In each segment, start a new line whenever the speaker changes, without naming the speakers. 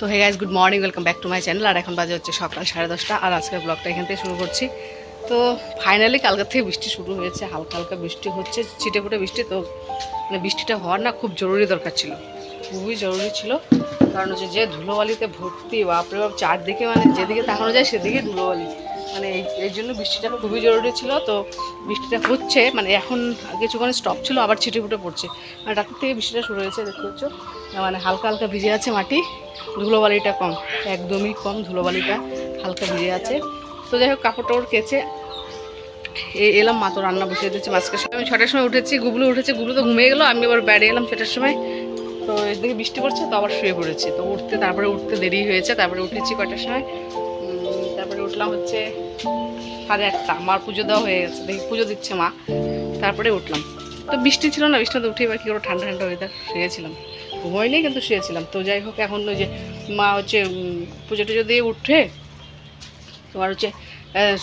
তো hey guys good morning welcome back to my channel আর এখন বাজে হচ্ছে সকাল সাড়ে দশটা, আর আজকের ব্লগটা এখান থেকে শুরু করছি। তো ফাইনালি কালকার থেকে বৃষ্টি শুরু হয়েছে, হালকা হালকা বৃষ্টি হচ্ছে, ছিটে ফুটে বৃষ্টি, তো মানে বৃষ্টিটা হওয়ার না খুব জরুরি দরকার ছিল। খুবই জরুরি ছিল, কারণ হচ্ছে যে ধুলোবালিতে ভর্তি, বাপরে বাপ, চারদিকে মানে যেদিকে তাকানো যায় সেদিকে ধুলোবালি। মানে এই জন্য বৃষ্টিটা খুবই জরুরি ছিল, তো বৃষ্টিটা হচ্ছে মানে এখন কিছুক্ষণ স্টপ ছিল, আবার ছিটে ফুটে পড়ছে। মানে রাতের থেকে বৃষ্টিটা শুরু হয়েছে, দেখতে পাচ্ছ? মানে হালকা হালকা ভিজে আছে মাটি, ধুলোবালিটা কম, একদমই কম ধুলোবালিটা হালকা ভিজে আছে। তো যাই হোক, কাপড় টাপড় কেচে এলাম, মা তো রান্না বসিয়ে দিচ্ছে মাঝকে সময় আমি ছটার সময় উঠেছি গুবলু উঠেছে গুবলু তো ঘুমিয়ে গেলো, আমি আবার বেড়ে এলাম ছটার সময়। তো এদিকে বৃষ্টি পড়ছে, তো আবার শুয়ে পড়েছি। তো উঠতে, তারপরে উঠতে দেরি হয়েছে, তারপরে উঠেছি কটার সময়? উঠলাম হচ্ছে সাড়ে আটটা। মার পুজো দেওয়া হয়ে গেছে। দেখি পুজো দিচ্ছে মা। তারপরে উঠলাম। তো বৃষ্টি ছিল না বৃষ্টিতে উঠে এবার কী করে ঠান্ডা ঠান্ডা ওয়েদার শুয়েছিলাম। ঘুমোয়নি কিন্তু শুয়েছিলাম। তো যাই হোক, এখন ওই যে মা হচ্ছে পুজো টুজো দিয়ে উঠে তোমার হচ্ছে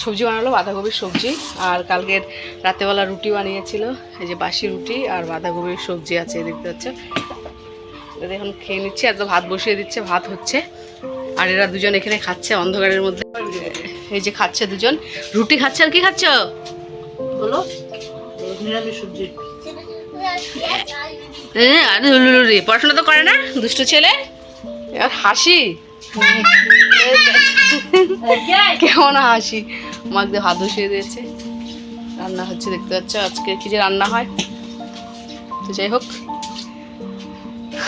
সবজি বানালো, বাঁধাকপির সবজি। আর কালকের রাতেবেলা রুটি বানিয়েছিল। এই যে বাসি রুটি আর বাঁধাকপির সবজি আছে, দেখতে পাচ্ছ এখন খেয়ে নিচ্ছে। তো ভাত বসিয়ে দিচ্ছে, ভাত হচ্ছে। আর এরা দুজন এখানে খাচ্ছে অন্ধকারের মধ্যে। এই যে খাচ্ছে দুজন। রুটি খাচ্ছে আর কি খাচ্ছ? হুলুলুরি পড়াশোনা তো করে না, দুষ্টু ছেলে? আর হাসি? কেমন হাসি? মাকে ভাত বসিয়ে দিয়েছে। রান্না হচ্ছে, দেখতে পাচ্ছ? আজকে কি যে রান্না হয়। তো যাই হোক,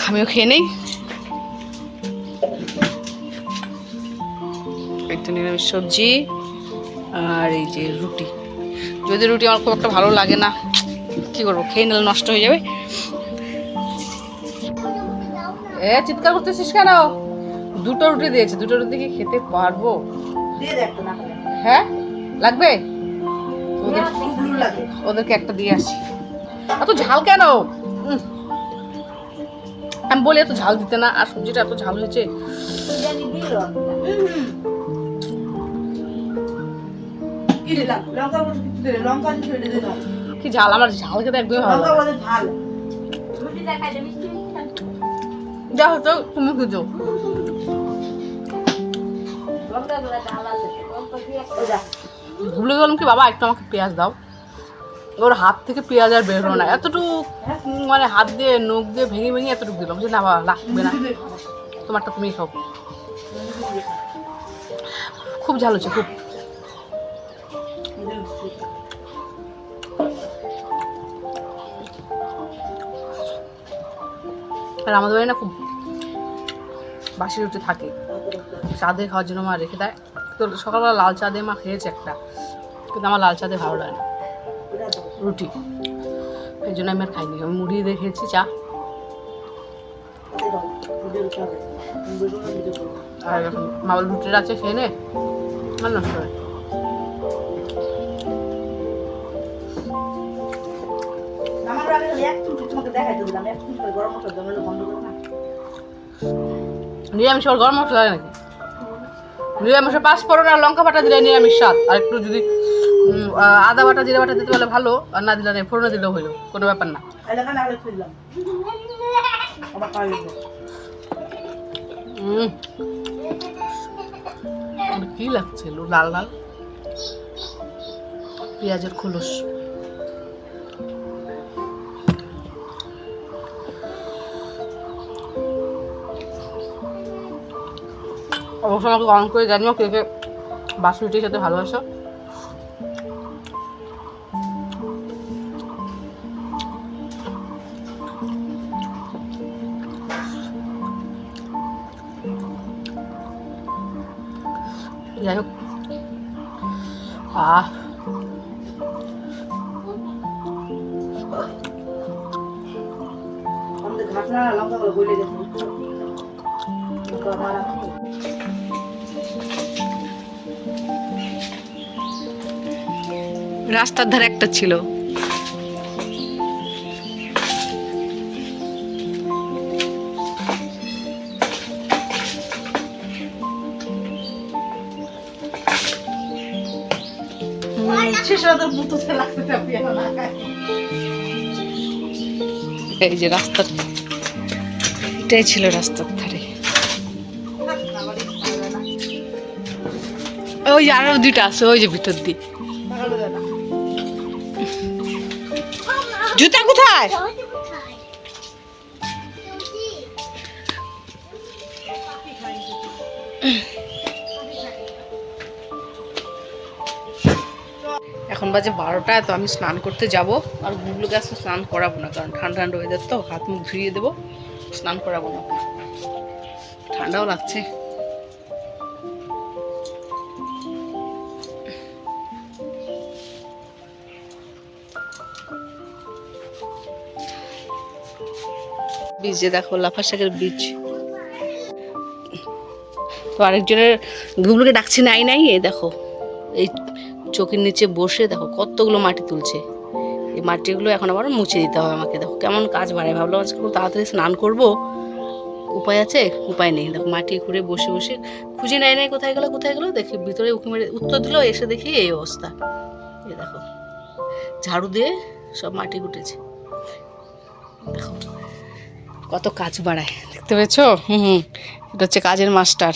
আমিও খেয়ে নেই। তো নিরামিষ সবজি আর এই যে রুটি। যদি রুটি আমার খুব একটা ভালো লাগে না কি করব খেয়ে নিলে নষ্ট হয়ে যাবে। এ চিৎকার করতেছিস কেন? দুটো রুটি দিয়েছে দুটো রুটি কি খেতে পারব। হ্যাঁ? লাগবে? ওদেরকে একটা দিয়ে আসি। এত ঝাল কেন। আমি বলি এত ঝাল দিতে না আর সবজিটা এত ঝাল হয়েছে।
কি দিলাম লঙ্কা গুঁড়ো কিছু দিলে লঙ্কা ছেড়ে দিলাম
কি ঝাল আমার ঝাল খেতে একদমই ভালো
লঙ্কা গুঁড়ো ঝাল।
যা হতো তুমি খুঁজো। ভুলে গেলাম কি বাবা একটু আমাকে পেঁয়াজ দাও। ওর হাত থেকে পেঁয়াজ আর বের হলো না। এতটুকু মানে হাত দিয়ে নখ দিয়ে ভেঙে ভেঙে এতটুকু দিলাম। যে না বাবা লাগবে না। তোমারটা তুমি খাও। খুব ঝাল হচ্ছে খুব। আর আমাদের বাড়ি না খুব বাসি রুটি থাকে। চা দিয়ে খাওয়ার জন্য মা রেখে দেয়। তো সকালবেলা লাল চা দিয়ে মা খেয়েছে একটা। কিন্তু আমার লাল চা দিয়ে ভালো লাগে না। রুটি। এই জন্য আমি আর খাইনি। আমি মুড়ি দিয়ে খেয়েছি চা। আর মা রুটির আছে খেয়ে নে। আর নষ্ট হবে
এক চুমটি তোমাকে দেখাইতে দিলাম এক করে গরম মশলা জমানো বন্ধ করে না
নিরামিষ আবার গরম মশলা লাগে নাকি? নিরামিষে পাঁচ ফোড়ন আর লঙ্কা বাটা দিলে নিরামিষ স্বাদ। আর একটু যদি আদা বাটা জিরে বাটা দিতে পারলে ভালো আর না দিলে নেই ফোড়নে দিলেও হইল কোনো ব্যাপার না। আর কি লাগছে লাল লাল? পেঁয়াজের খোলস। অবশ্য আমাকে গরম করে জানিও কে কে বাসুটির সাথে ভালোবাসো। যাই হোক, আহ।
লঙ্কা গলে গেছে
রাস্তার ধারে একটা ছিল। এই যে রাস্তার এটাই ছিল রাস্তার ধারে। ওই আরও দুইটা আছে, ওই যে ভিতর দিয়ে। জুতা কোথায়? এখন বাজে বারোটা, তো আমি স্নান করতে যাব। আর গুগলু গাছে স্নান করাবো না, কারণ ঠান্ডা ঠান্ডা ওয়েদার তো, হাত মুখ ধুয়ে দেবো, স্নান করাবো না। ঠান্ডাও লাগছে। বীজ দেখো লাফা শাকের বীজ। তো আরেকজনের গুগলুকে ডাকছে নাই নাই এ দেখো, এই চোখের নিচে বসে দেখো কতগুলো মাটি তুলছে। এই মাটিগুলো এখন আবার মুছে দিতে হবে আমাকে, দেখো কেমন কাজ বাড়ায় ভাবলাম আজকে খুব তাড়াতাড়ি স্নান করব। উপায় আছে? উপায় নেই, দেখো মাটি ঘুরে বসে বসে খুঁজে নেয় নাই কোথায় গেলো কোথায় গেলো, দেখি ভিতরে উঁকি মেরে উত্তর দিল, এসে দেখি এই অবস্থা। এ দেখো, ঝাড়ু দিয়ে সব মাটি উঠেছে দেখো কত কাজ বাড়ায় দেখতে পেয়েছ? হুম হুম এটা হচ্ছে কাজের মাস্টার।